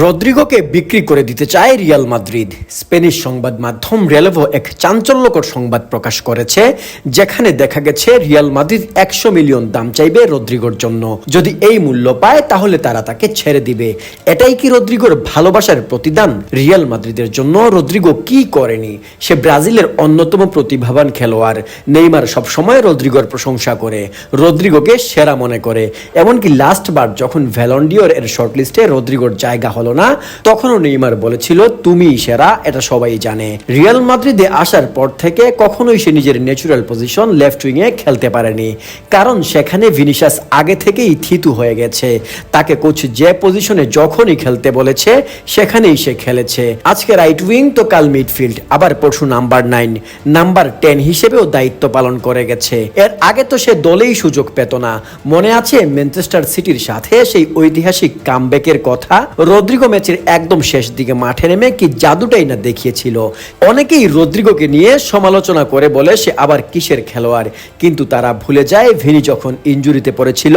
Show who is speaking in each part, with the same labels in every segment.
Speaker 1: রদ্রিগোকে বিক্রি করে দিতে চায় রিয়াল মাদ্রিদ। স্পেনিশ সংবাদ মাধ্যম রেলেভো এক চাঞ্চল্যকর সংবাদ প্রকাশ করেছে, যেখানে দেখা গেছে রিয়াল মাদ্রিদ একশো মিলিয়ন দাম চাইবে রদ্রিগোর জন্য। যদি এই মূল্য পায়, তাহলে তারা তাকে ছেড়ে দিবে। এটাই কি রদ্রিগোর ভালোবাসার প্রতিদান? রিয়াল মাদ্রিদের জন্য রদ্রিগো কি করেনি? সে ব্রাজিলের অন্যতম প্রতিভাবান খেলোয়াড়। নেইমার সবসময় রদ্রিগোর প্রশংসা করে, রদ্রিগোকে সেরা মনে করে। এমনকি লাস্ট বার যখন ভ্যালন্ডিওর এর শর্টলিস্টে রদ্রিগোর জায়গা হলো না। তখনও নেইমার বলেছিল, তুমি সেরা, এটা সবাই জানে। রিয়াল মাদ্রিদে আসার পর থেকে কখনোই সে নিজের ন্যাচুরাল পজিশন লেফট উইংয়ে খেলতে পারেনি। কারণ সেখানে ভিনিশাস আগে থেকেই থিতু হয়ে গেছে। তাকে কোচ যে পজিশনে যখনই খেলতে বলেছে, সেখানেই সে খেলেছে। আজকে রাইট উইং তো কাল মিডফিল্ড আবার পরশু নাম্বার নাইন নাম্বার টেন হিসেবেও দায়িত্ব পালন করে গেছে। এর আগে তো সে দলেই সুযোগ পেত না। মনে আছে ম্যানচেস্টার সিটির সাথে সেই ঐতিহাসিক কামব্যাকের কথা? রদ্রিগো ম্যাচের একদম শেষ দিকে মাঠে নেমে কি জাদুটাই না দেখিয়েছিল। অনেকেই রদ্রিগোকে নিয়ে সমালোচনা করে বলে সে আবার কিসের খেলোয়াড়। কিন্তু তারা ভুলে যায় ভিনি যখন ইঞ্জুরিতে পড়েছিল,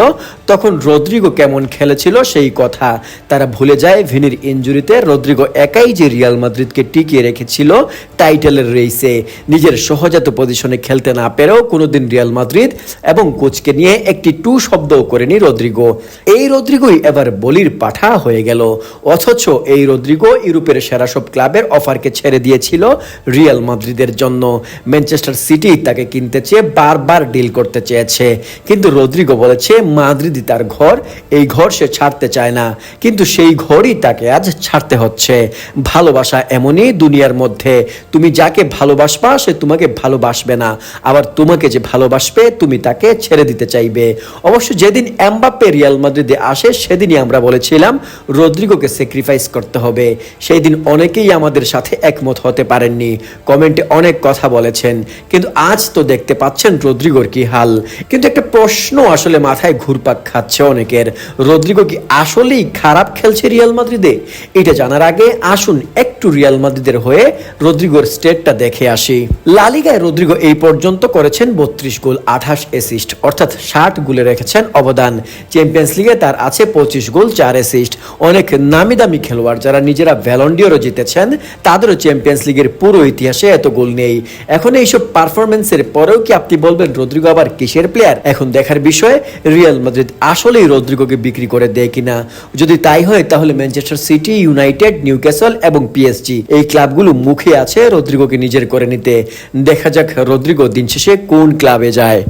Speaker 1: তখন রদ্রিগো কেমন খেলেছিল সেই কথা। তারা ভুলে যায় ভিনির ইঞ্জুরিতে রদ্রিগো একাই যে রিয়াল মাদ্রিদকে টিকিয়ে রেখেছিল টাইটেলের রেসে। নিজের সহজাত পজিশনে খেলতে না পেরেও কোনোদিন রিয়াল মাদ্রিদ এবং কোচকে নিয়ে একটি টু শব্দও করেনি রদ্রিগো। এই রদ্রিগোই এবার বলির পাঠা হয়ে গেল। অথচ এই রদ্রিগো ইউরোপের সেরা সব ক্লাবের অফারকে ছেড়ে দিয়েছিল রিয়াল মাদ্রিদের জন্য। ম্যানচেস্টার সিটি তাকে কিনতে চেয়ে বারবার ডিল করতে চেয়েছে। কিন্তু রদ্রিগো বলেছে, মাদ্রিদই তার ঘর, এই ঘর সে ছাড়তে চায় না। কিন্তু সেই ঘরই তাকে আজ ছাড়তে হচ্ছে। ভালোবাসা এমনই দুনিয়ার মধ্যে। তুমি যাকে ভালোবাসবা, সে তোমাকে ভালোবাসবে না। আবার তোমাকে যে ভালোবাসবে, তুমি তাকে ছেড়ে দিতে চাইবে। অবশ্য যেদিন এমবাপ্পে রিয়াল মাদ্রিদে আসে, সেদিনই আমরা বলেছিলাম, রদ্রিগোকে স্যাক্রিফাইস করতে হবে। সেই দিন অনেকেই আমাদের সাথে একমত হতে পারেননি। কমেন্টে অনেক কথা বলেছেন। কিন্তু আজ তো দেখতে পাচ্ছেন রদ্রিগোর কি হাল। কিন্তু একটা প্রশ্ন আসলে মাথায় ঘুরপাক খাচ্ছে অনেকের। রদ্রিগো কি আসলেই খারাপ খেলছে রিয়াল মাদ্রিদে? এটা জানার আগে আসুন একটু রিয়াল মাদ্রিদের হয়ে রদ্রিগোর স্টেটটা দেখে আসি। লালিগায় রদ্রিগো এই পর্যন্ত করেছেন বত্রিশ গোল, আঠাশ অ্যাসিস্ট অর্থাৎ ষাট গোলে রেখেছেন অবদান। চ্যাম্পিয়ন্স লিগে তার আছে পঁচিশ গোল, চার অ্যাসিস্ট অনেক নামি দামি খেলোয়াড় যারা নিজেরা ভ্যালন্ডিওরও জিতেছেন, তাদেরও চ্যাম্পিয়ন্স লিগের পুরো ইতিহাসে এত গোল নেই। এখন এইসব পারফরমেন্সের পরেও কি আপনি বলবেন রদ্রিগো আবার কিসের প্লেয়ার এখন দেখার বিষয় রিয়াল মাদ্রিদ আসলেই রদ্রিগোকে বিক্রি করে দেয় কিনা? যদি তাই হয়, তাহলে ম্যানচেস্টার সিটি ইউনাইটেড নিউক্যাসল এবং পিএসজি এই ক্লাবগুলো মুখে আছে রদ্রিগোকে নিজের করে নিতে। দেখা যাক রদ্রিগো দিন শেষে কোন ক্লাবে যায়।